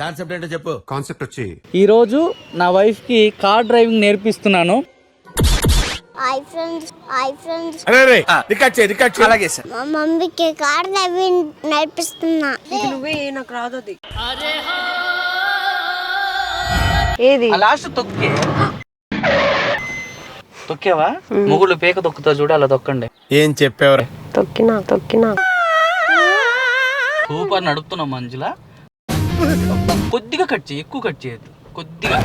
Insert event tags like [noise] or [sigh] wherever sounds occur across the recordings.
Concept ఏంటో చెప్పు. Concept వచ్చి ఈరోజు నా వైఫ్కి కార్ డ్రైవింగ్ నేర్పిస్తున్నాను. హాయ్ ఫ్రెండ్స్ హాయ్ ఫ్రెండ్స్ అరే రే రికార్డ్ చేయి రికార్డ్ చేయి. అలాగే సార్. మా మమ్మీకి కార్ డ్రైవింగ్ నేర్పిస్తున్నా. ఇది నువ్వే నాకు రాదు అది. ఏది? లాస్ట్ తొక్కే. తొక్కేవా? మొగుళ్ళు పేక తొక్కుతా చూడు అలా తొక్కండి. ఏం చెప్పేవరా? తొక్కినా తొక్కినా. సూపర్ నడుపుతున్నాం మంజుల? కొద్దిగా కట్ చేయి ఎక్కువ కట్ చేయొద్దు. కొద్దిగా.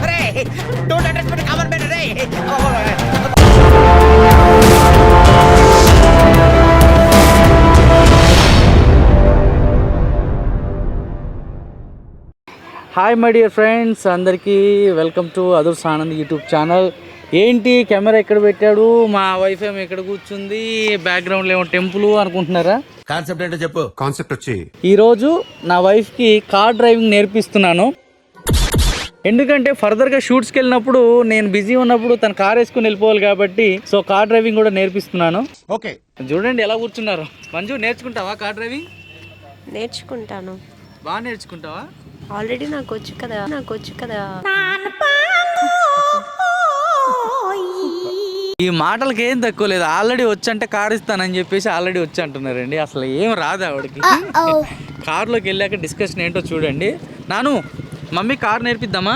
హాయ్ మై డియర్ ఫ్రెండ్స్ అందరికీ welcome to Adurs Anand YouTube channel ఏంటి? కెమెరా ఎక్కడ పెట్టాడు? మా వైఫ్ ఏమో ఎక్కడ కూర్చుంది? బ్యాక్గ్రౌండ్లో ఏమో టెంపుల్ అనుకుంటున్నారా? కాన్సెప్ట్ ఏంటో చెప్పు. కాన్సెప్ట్ వచ్చి ఈరోజు నా వైఫ్కి కార్ డ్రైవింగ్ నేర్పిస్తున్నాను. ఎందుకంటే ఫర్దర్గా షూట్స్కి వెళ్ళినప్పుడు నేను బిజీ ఉన్నప్పుడు తన కార్ వేసుకుని వెళ్ళిపోవాలి కాబట్టి సో కార్ డ్రైవింగ్ కూడా నేర్పిస్తున్నాను. ఓకే. చూడండి ఎలా కూర్చున్నారు. మంజు నేర్చుకుంటావా కార్ డ్రైవింగ్ నేర్చుకుంటాను. బాగా నేర్చుకుంటావా? ఆల్రెడీ నాకు వచ్చు కదా నాకు వచ్చు కదా. ఈ మాటలకి ఏం తక్కువ లేదు. ఆల్రెడీ వచ్చంటే కార్ ఇస్తానని చెప్పేసి ఆల్రెడీ వచ్చి అంటున్నారండి అసలు ఏం రాదు ఆవిడకి. కార్లోకి వెళ్ళాక డిస్కషన్ ఏంటో చూడండి. నాను మమ్మీ కార్ నేర్పిద్దామా?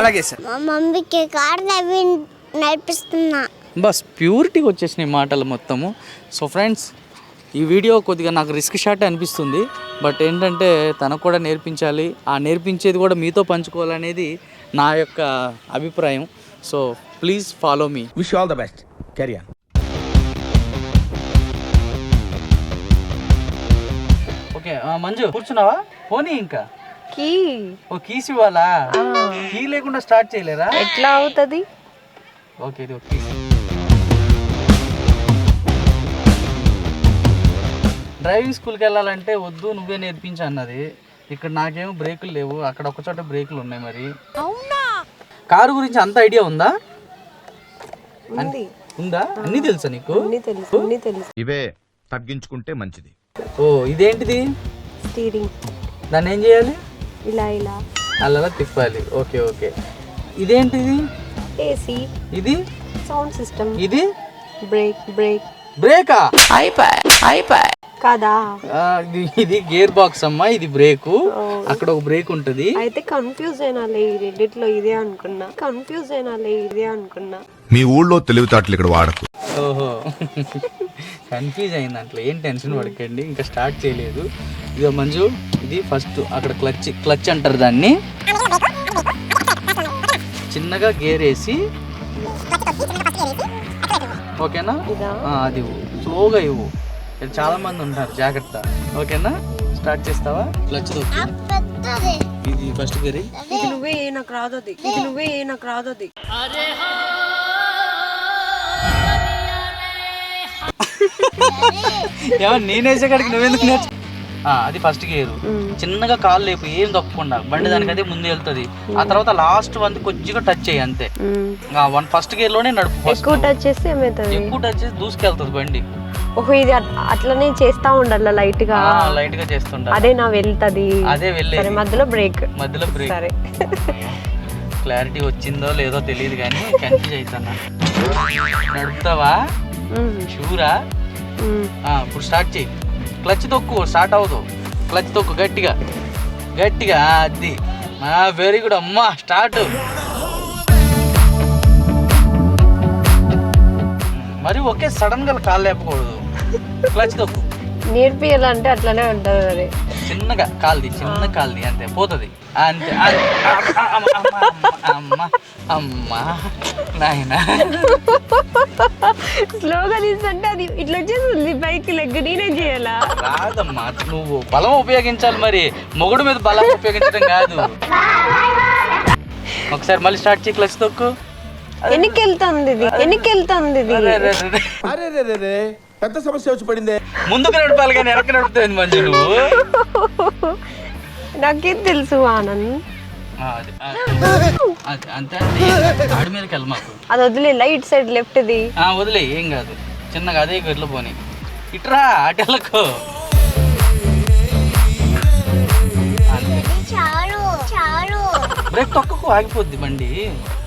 అలాగే సార్ మమ్మీకి కార్ నేర్పిస్తున్నా. బస్ ప్యూరిటీకి వచ్చేసినాయి మాటలు మొత్తము. సో ఫ్రెండ్స్ ఈ వీడియో కొద్దిగా నాకు రిస్క్ షాట్ అనిపిస్తుంది బట్ ఏంటంటే తనకు కూడా నేర్పించాలి. ఆ నేర్పించేది కూడా మీతో పంచుకోవాలనేది నా యొక్క అభిప్రాయం. So please follow me. Wish all the best career okay Manju కూర్చున్నావా? పోనీ ఇంకా. కీ. ఓ కీస్ ఇవ్వాలా? కీ లేకుండా స్టార్ట్ చేయలేరా? ఎట్లా అవుతుంది? ఓకే ఇది ఓకే డ్రైవింగ్ స్కూల్కి వెళ్ళాలంటే వద్దు నువ్వే నేర్పించు అన్నది. ఇక్కడ నాకేమో బ్రేకులు లేవు అక్కడ ఒక చోట బ్రేకులు ఉన్నాయి మరి. కారు గురించి అంత ఐడియా ఉందా? ఉంది. ఉందా? అన్నీ తెలుసా నీకు? అన్ని తెలుసు అన్ని తెలుసు. ఇవే తగ్గించుకుంటే మంచిది. ఓ ఇదేంటిది? స్టీరింగ్. దాన్ని ఏం చేయాలి? ఇలా ఇలా. అలా తిప్పాలి. Okay okay. ఇదేంటిది? ఏసీ. ఇది? Sound system. ఇది? Brake brake. బ్రేకా? కాదా ఆ, ఇది- ఇది గేర్ బాక్స్ అమ్మా ఇది బ్రేకు అక్కడ ఒక బ్రేక్ ఉంటుంది. అయితే కన్ఫ్యూజ్ అయినాలే ఈ రెండిట్లో ఇదే అనుకున్నా. కన్ఫ్యూజ్ అయినాలే ఇదే అనుకున్నా. మీ ఊళ్ళో తెలివితేటలు ఇక్కడ వాడకు. ఓహో. కన్ఫ్యూజ్ అయింది అట్లా ఏం టెన్షన్ పడకండి ఇంకా స్టార్ట్ చేయలేదు. ఇదో మంజు ఇది ఫస్ట్ అక్కడ క్లచ్ క్లచ్ అంటారు దాన్ని. చిన్నగా గేర్ వేసి. ఓకేనా ఇదా? ఆ, అది ఇవ్వు. స్లోగా ఇవ్వు. ఇక్కడ చాలా మంది ఉంటారు జాగ్రత్త. ఓకేనా? స్టార్ట్ చేస్తావా? క్లచ్ దొక్కి పెద్దది. ఇది ఫస్ట్ గేర్ ఇది నువ్వే నాకు రాదు అది. ఇది నువ్వే నాకు రాదు అది. ఏమన్నా నేనేసే కాడికి నువ్వెందుకు నేర్చు అది ఫస్ట్ గేరు చిన్నగా కాలు లేపు ఏం తప్పకుండా బండి దానికి అదే ముందు వెళ్తుంది ఆ తర్వాత లాస్ట్ వన్ కొద్దిగా టచ్ చేయి అంతే. వన్ ఫస్ట్ గేర్లోనే నడుపు. ఎక్కువ టచ్ చేస్తే ఏమవుతుంది ఎక్కువ టచ్ చేసి దూసుకెళ్తుంది బండి. ఓహో ఇది అట్- అట్లనే చేస్తా ఉండాలి లైట్గా లైట్గా చేస్తుంటా అదే నా వెళ్తది. అదే వెళ్ళేది. సరే మధ్యలో బ్రేక్ మధ్యలో బ్రేక్ సరే. క్లారిటీ వచ్చిందో లేదో తెలియదు కానీ కన్ఫ్యూజ్ అవుతున్నా నడుపుతావా. షూరా ఇప్పుడు స్టార్ట్ చేయి. క్లచ్ తొక్కు స్టార్ట్ అవ్వదు. క్లచ్ తొక్కు గట్టిగా. గట్టిగా అది. వెరీ గుడ్ అమ్మా స్టార్ట్ మరి ఒకే సడన్గా కాలు లేపకూడదు. క్లచ్ తొక్కు. నేర్పియాలంటే అట్లనే ఉంటుంది అది చిన్నగా కాల్ది చిన్న కాల్ది అంతే పోతుంది. అంతే. అమ్మ, అమ్మ, నాయన. స్లోగా తీసుకుంటే అది ఇట్లా వచ్చేస్తుంది బైక్ లెగ్ నేనే చేయాలా? రాదమ్మా నువ్వు బలం ఉపయోగించాలి మరి. మొగుడు మీద బలం ఉపయోగించడం కాదు. ఒకసారి మళ్ళీ స్టార్ట్ చేయి క్లచ్ తొక్కు. ఎన్నికి వెళ్తుంది ఇది ఎన్నికి వెళ్తుంది ఇది పెద్ద సమస్య వచ్చి పడిందే. ముందుకు నడపాలి కానీ ఎరక నడుపుతుంది మంచి నువ్వు? నాకేం తెలుసు ఆనంద్. అది, అంతే అది వదిలే లైట్ సైడ్ లెఫ్ట్ ది ఆ, వదిలే ఏం కాదు. చిన్నగా అదే గట్ల పోనీ. ఇట్రా అటెళ్ళకు చాలు చాలు. బ్రేక్ తొక్కకు ఆగిపోద్ది బండి.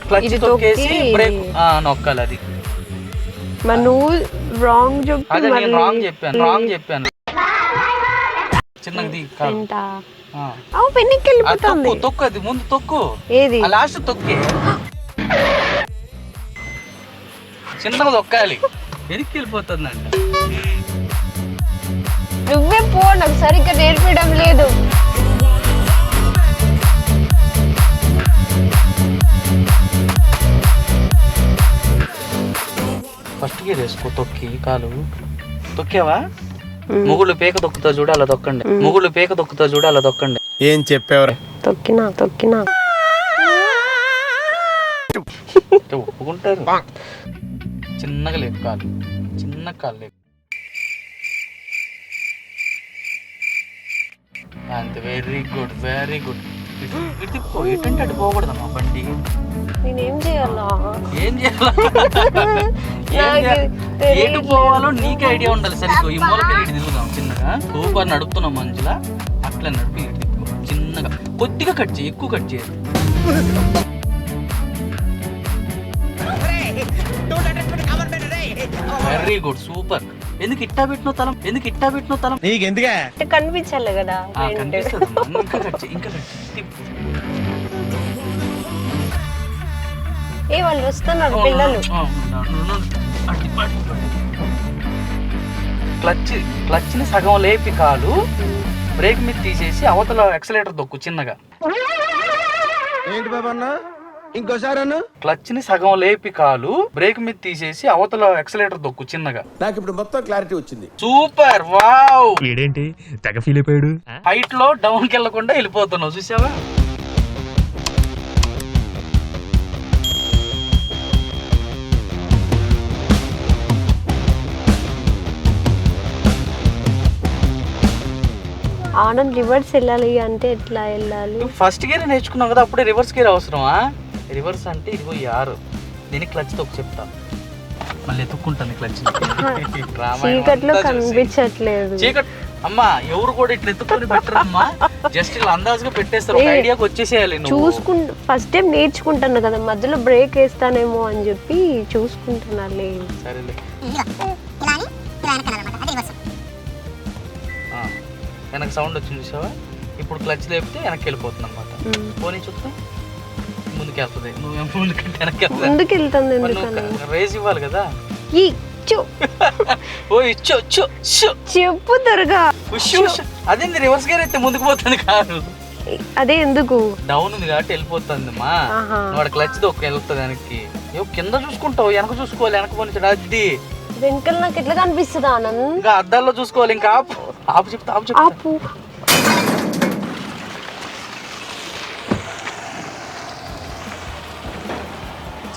క్లచ్ తొక్కేసి బ్రేక్ ఆ, నొక్కాలి అది. మరి రాంగ్ అదే నేను రాంగ్ చెప్పాను రాంగ్ చెప్పాను. చిన్నది. అవు పెన్నికి వెళ్ళిపోతుంది తొక్కు తొక్కు అది ముందు తొక్కు. ఏది? ఆ లాస్ట్ తొక్కి. చిన్నగా తొక్కాలి. వెనక్కి వెళ్ళిపోతుందంట నువ్వే పో నాకు సరిగ్గా నేర్పించడం లేదు. వేసుకో తొక్కి కాలు. తొక్కావా? మొగుళ్ళు పేక తొక్కుతా చూడు అలా తొక్కండి. మొగుళ్ళు పేక తొక్కుతా చూడు అలా తొక్కండి. ఏం చెప్పేవరా? తొక్కినా తొక్కినా. ఒప్పుకుంటారు. చిన్నగా లేపు కాలు. చిన్న కాలు లేపు. అంతే వెరీ గుడ్ వెరీ గుడ్ ఇటు తిప్పుకో అటు పోకూడదమ్మా బండి. నేనేం చేయాలా? ఏం చేయాలా? నాకు చేయాలి? ఎటు పోవాలో నీకే ఐడియా ఉండాలి. సరిగ్గా ఈ మూలకి ఇటు తిరుగుదాం చిన్నగా. సూపర్ నడుపుతున్నాం మంచిలా అట్లా నడిపి ఇటు చిన్నగా. కొద్దిగా కట్ చేయి ఎక్కువ కట్ చేయదు వెరీ గుడ్ సూపర్ ఎందుకు ఇట్టా పెట్టిన తలం ఎందుకు ఇట్టా పెట్టిన తలం? నీకెందుకే? అంటే కనిపించాలి కదా. కనిపిస్తుంది. ఇంకా కట్ చేయి ఇంకా కట్ చేయి. ఏ వాళ్ళు వస్తున్నారు పిల్లలు. క్లచ్ క్లచ్ని సగం లేపి కాలు బ్రేక్ మీద తీసేసి అవతల ఎక్సలేటర్ దొక్కు చిన్నగా. ఏంటి బాబా అన్న? ఇంకోసారి అన్న? క్లచ్ని సగం లేపి కాలు బ్రేక్ మీద తీసేసి అవతల ఎక్సలేటర్ దొక్కు చిన్నగా. నాకు ఇప్పుడు మొత్తం క్లారిటీ వచ్చింది. సూపర్! వావ్! వీడేంటి తెగ ఫీల్ అయిపోయాడు. హైట్లో డౌన్కి వెళ్ళకుండా వెళ్ళిపోతున్నావు చూసావా? ఆనంద్ రివర్స్ వెళ్ళాలి అంటే ఎట్లా వెళ్ళాలి? ఫస్ట్ గేర్ నేర్చుకున్నావు కదా అప్పుడే రివర్స్ గేర్ అవసరమా? రివర్స్ అంటే ఇదిగో ఈ ఆరు క్లచ్ తొక్కు చెప్తా. మళ్ళీ ఎత్తుక్కుంటాను క్లచ్ [laughs] చీకట్లో కనిపించట్లేదు. చీకట్ అమ్మా ఎవరు కూడా ఇట్లా ఎత్తుకొని పెట్టరు అమ్మా జస్ట్ ఇలా అందాజుగా పెట్టేస్తారు. ఒక ఐడియాకి వచ్చేసేయాలి నువ్వు. చూసుకుంటా ఫస్ట్ టైం నేర్చుకుంటాను కదా మధ్యలో బ్రేక్ వేస్తానేమో అని చెప్పి చూసుకుంటున్నాలే సరేలే. వెనక సౌండ్ వచ్చింది చూసావా? ఇప్పుడు క్లచ్ లేపితే వెనక్కి వెళ్ళిపోతుంది అనమాట. పోనీ చూస్తే ముందుకు వెళ్తుంది నువ్వేం ముందుకంటే వెనక్కి వెళ్తుంది ముందుకు రేస్ ఇవ్వాలి కదా. ఈ చూ. ఓ ఇచ్చో చో షో చెప్పు ఉష్. అదేంది రివర్స్ గేర్ అయితే ముందుకు పోతుంది కారు అదే ఎందుకు? డౌన్ ఉంది కాబట్టి వెళ్ళిపోతుంది మా. వాడు క్లచ్ దొక్క వెళ్తుంది వెనక్కి. కింద చూసుకుంటావు వెనక చూసుకోవాలి వెనక పోనీ అది. వెనకాల నాకు ఎట్లా కనిపిస్తుంది ఆనంద్? ఇంకా అద్దాల్లో చూసుకోవాలి ఇంకా ఆపు. ఆపు చెప్తా ఆపు చెప్తా. ఆపు.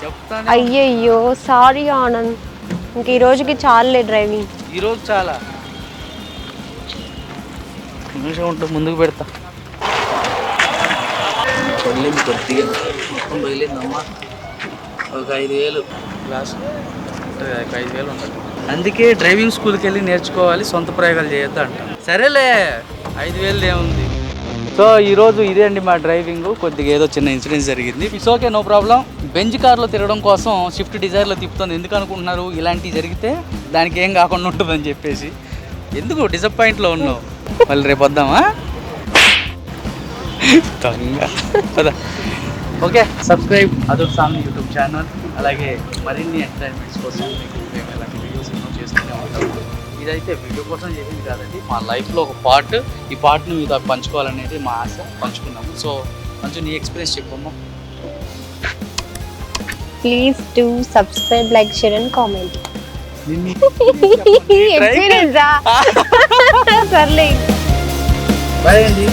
చెప్తానే అయ్యయ్యో సారీ ఆనంద్. ఇంక ఈ రోజుకి చాలులే డ్రైవింగ్. ఈరోజు చాలా. నిమిషం ఉంటుంది ముందుకు పెడతా. కొద్దిగా. మొత్తం బయలుదేరిందమ్మా. ఒక ఐదు వేలు. క్లాస్ ఉంటుంది ఒక ఐదు వేలు ఉంటుంది. అందుకే డ్రైవింగ్ స్కూల్కి వెళ్ళి నేర్చుకోవాలి సొంత ప్రయోగాలు చేయొద్దు అంట సరేలే ఐదు వేలు ఏముంది? సో ఈరోజు ఇదే అండి మా డ్రైవింగ్. కొద్దిగా ఏదో చిన్న ఇన్సిడెంట్ జరిగింది. It's okay no problem Benz కార్లో తిరగడం కోసం షిఫ్ట్ డిజైర్లో తిప్పుతుంది. ఎందుకు అనుకుంటున్నారు? ఇలాంటివి జరిగితే దానికి ఏం కాకుండా ఉంటుందని చెప్పేసి. ఎందుకు డిసప్పాయింట్లో ఉన్నావు? మళ్ళీ రేపు వద్దామా? దొంగ. ఓకే సబ్స్క్రైబ్ అదొక సాంగ్ యూట్యూబ్ ఛానల్. అలాగే మరిన్ని ఎంటర్టైన్మెంట్స్ కోసం మీకు మేము ఇలాంటి వీడియోస్ ఎన్నో చేస్తూనే ఉంటాం. ఇదైతే వీడియో కోసం చేసింది కాదండి మా లైఫ్లో ఒక పార్ట్ ఈ పార్ట్ని మీతో పంచుకోవాలనేది మా ఆశ పంచుకున్నాము. సో కొంచెం నీ ఎక్స్పీరియన్స్ చెప్పమ్మా please to subscribe like share and comment experience సర్లే. బాయ్ అండి